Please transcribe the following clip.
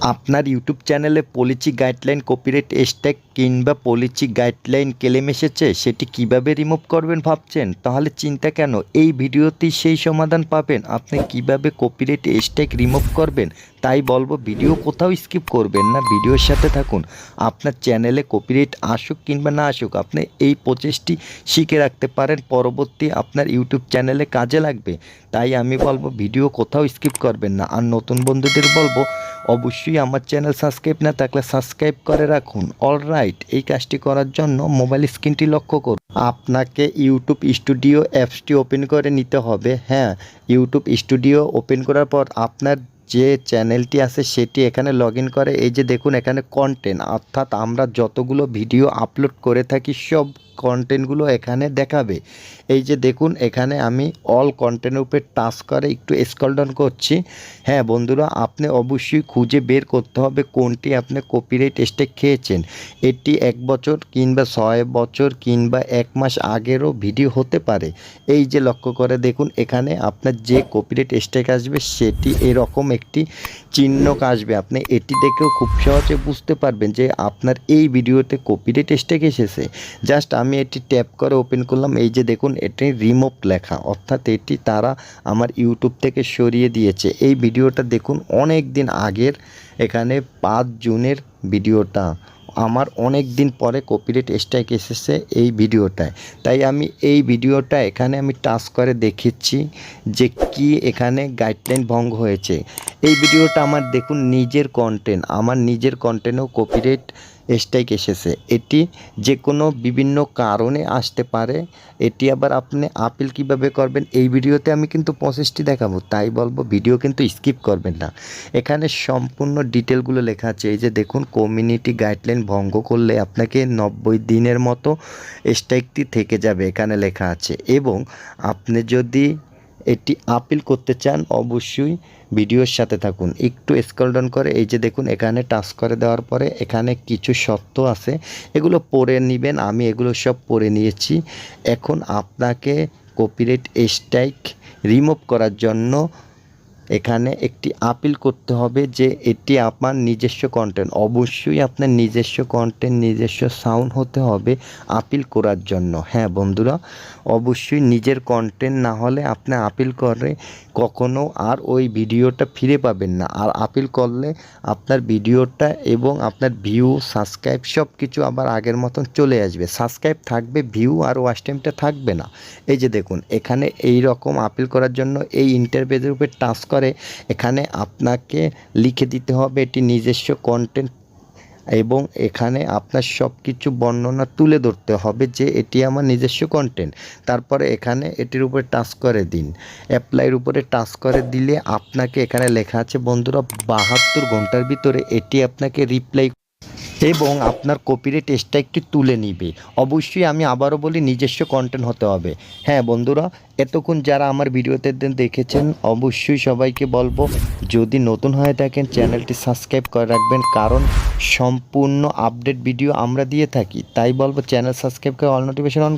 আপনার ইউটিউব চ্যানেলে policy guideline copyright strike কিংবা পলিচি গাইডলাইন ক্লেম এসেছে, সেটি কীভাবে রিমুভ করবেন ভাবছেন? তাহলে চিন্তা কেন? এই ভিডিওতেই সেই সমাধান পাবেন। আপনি কীভাবে কপিরাইট স্ট্যাক রিমুভ করবেন, তাই বলব, ভিডিও কোথাও স্কিপ করবেন না, ভিডিওর সাথে থাকুন। আপনার চ্যানেলে কপিরাইট আসুক কিংবা না আসুক, আপনি এই প্রচেষ্টি শিখে রাখতে পারেন, পরবর্তী আপনার ইউটিউব চ্যানেলে কাজে লাগবে। তাই আমি বলব, ভিডিও কোথাও স্কিপ করবেন না। আর নতুন বন্ধুদের বলব অবশ্যই আমার চ্যানেল সাবস্ক্রাইব না থাকলে সাবস্ক্রাইব করে রাখুন। অলরাইট, এই কাজটি করার জন্য মোবাইল স্ক্রিনটি লক্ষ্য করুন। আপনাকে ইউটিউব স্টুডিও অ্যাপসটি ওপেন করে নিতে হবে। হ্যাঁ ইউটিউব স্টুডিও ওপেন করার পর আপনার যে চ্যানেলটি আছে সেটি এখানে লগ করে। এই যে দেখুন, এখানে কন্টেন্ট অর্থাৎ আমরা যতগুলো ভিডিও আপলোড করে থাকি, সব কন্টেন্টগুলো এখানে দেখাবে। এই যে দেখুন, এখানে আমি অল কন্টেন্টের উপরে টাচ করে, একটু স্কল ডাউন করছি। হ্যাঁ বন্ধুরা, আপনি অবশ্যই খুঁজে বের করতে হবে কোনটি আপনি কপিরাইট স্টেক খেয়েছেন। এটি এক বছর কিংবা ছয় বছর কিংবা এক মাস আগেরও ভিডিও হতে পারে। এই যে লক্ষ্য করে দেখুন, এখানে আপনার যে কপিরাইট স্টেক আসবে, সেটি এরকম একটি চিহ্নক আসবে। আপনি এটি দেখেও খুব সহজে বুঝতে পারবেন যে আপনার এই ভিডিওতে কপিরাইট স্টেক এসেছে। জাস্ট আমি এটি ট্যাপ করে ওপেন করলাম। এই যে দেখুন, এটি রিমুভ লেখা। অর্থাৎ এটি তারা আমার ইউটিউব থেকে সরিয়ে দিয়েছে। এই ভিডিওটা দেখুন, অনেক দিন আগের এখানে পাঁচ জুনের ভিডিওটা। আমার অনেক দিন পরে কপিরাইট স্ট্রাইক এসেছে এই ভিডিওটায়। তাই আমি এই ভিডিওটা এখানে আমি টাচ করে দেখেছি যে কি এখানে গাইডলাইন ভঙ্গ হয়েছে। এই ভিডিওটা আমার দেখুন নিজের কন্টেন্ট আমার নিজের কন্টেন্টও কপিরাইট স্ট্রাইক এসেছে। এটি যে কোনো বিভিন্ন কারণে আসতে পারে। এটি আবার আপনি আপিল কীভাবে করবেন, এই ভিডিওতে আমি কিন্তু প্রসেসটি দেখাবো। তাই বলব, ভিডিও কিন্তু স্কিপ করবেন না। এখানে সম্পূর্ণ ডিটেলগুলো লেখা আছে। এই যে দেখুন কমিউনিটি গাইডলাইন ভঙ্গ করলে আপনাকে নব্বই দিনের মতো স্ট্রাইকটি থেকে যাবে, এখানে লেখা আছে। এবং আপনি যদি এটি আপিল করতে চান, অবশ্যই ভিডিওর সাথে থাকুন। একটু স্কলডন করে, এই যে দেখুন, এখানে টাচ করে দেওয়ার পরে এখানে কিছু শর্ত আছে। এগুলো পড়ে নেবেন, আমি এগুলো সব পড়ে নিয়েছি। এখন আপনাকে কপিরাইট স্ট্রাইক রিমুভ করার জন্য এখানে একটি আপিল করতে হবে যে এটি আপনার নিজস্ব কন্টেন্ট অবশ্যই আপনার নিজস্ব কন্টেন্ট নিজস্ব সাউন্ড হতে হবে আপিল করার জন্য। হ্যাঁ বন্ধুরা, অবশ্যই নিজের কন্টেন্ট না হলে আপনি আপিল করে কখনো আর ওই ভিডিওটা ফিরে পাবেন না। আর আপিল করলে আপনার ভিডিওটা এবং আপনার ভিউ সাবস্ক্রাইব সব কিছু আবার আগের মতন চলে আসবে। সাবস্ক্রাইব থাকবে ভিউ আর ওয়াচ টাইমটা থাকবে না। এই যে দেখুন, এখানে এই রকম আপিল করার জন্য এই ইন্টারভিউদের উপরে টাচ করে এখানে আপনাকে লিখে দিতে হবে এটি নিজস্ব কন্টেন্ট এবং এখানে আপনার সব কিছু বর্ণনা তুলে ধরতে হবে যে এটি আমার নিজস্ব কন্টেন্ট তারপরে এখানে এটির উপরে টাচ করে দিন। অ্যাপ্লাইয়ের উপরে টাচ করে দিলে আপনাকে এখানে লেখা আছে, বন্ধুরা, বাহাত্তর ঘণ্টার ভিতরে এটি আপনাকে রিপ্লাই এবং আপনার কপিরাইট একটু তুলে নিবে। অবশ্যই আমি আবারও বলি, নিজস্ব কন্টেন্ট হতে হবে। হ্যাঁ বন্ধুরা, এতক্ষণ যারা আমার ভিডিওতে দেখেছেন, অবশ্যই সবাইকে বলব, যদি নতুন হয়ে থাকেন, চ্যানেলটি সাবস্ক্রাইব করে রাখবেন। কারণ সম্পূর্ণ আপডেট ভিডিও আমরা দিয়ে থাকি। তাই বলব, চ্যানেল সাবস্ক্রাইব করে অল নোটিফিকেশন অন